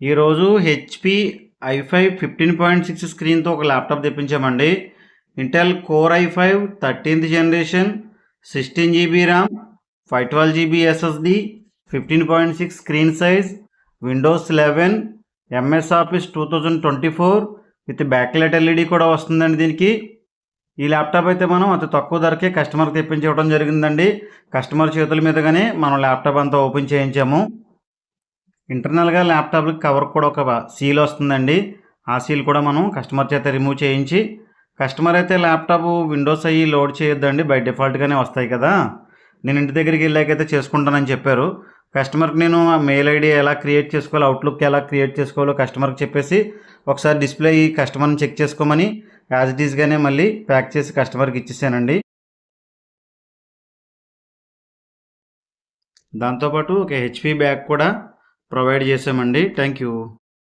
ఈరోజు HP i five fifteen point six స్క్రీన్తో ఒక laptop తెప్పించామండి. Intel core i five thirteenth generation sixteen GB RAM five twelve GB SSD fifteen point six screen size Windows eleven MS Office two thousand twenty four with backlight LED కూడా వస్తుందండి దీనికి. ఈ laptop అయితే మనం అతి తక్కువ ధరకే కస్టమర్కి తెప్పించి ఇవ్వడం జరిగిందండి. కస్టమర్ చేతుల మీదుగానే మనం ల్యాప్టాప్ అంతా ఓపెన్ చేయించాము. ఇంటర్నల్గా ల్యాప్టాప్కి కవర్ కూడా ఒక సీల్ వస్తుందండి. ఆ సీల్ కూడా మనం కస్టమర్ చేత రిమూవ్ చేయించి కస్టమర్ అయితే ల్యాప్టాప్ విండోస్ అయ్యి లోడ్ చేయొద్దండి బై డిఫాల్ట్గానే వస్తాయి కదా. నేను ఇంటి దగ్గరికి వెళ్ళాకైతే చేసుకుంటానని చెప్పారు. కస్టమర్కి నేను ఆ మెయిల్ ఐడి ఎలా క్రియేట్ చేసుకోవాలో అవుట్లుక్ ఎలా క్రియేట్ చేసుకోవాలో కస్టమర్కి చెప్పేసి ఒకసారి డిస్ప్లే ఈ కస్టమర్ని చెక్ చేసుకోమని యాజ్ ఇట్ ఈస్గానే మళ్ళీ ప్యాక్ చేసి కస్టమర్కి ఇచ్చేసానండి. దాంతోపాటు ఒక హెచ్పి బ్యాగ్ కూడా ప్రొవైడ్ చేసామండి థ్యాంక్ యూ.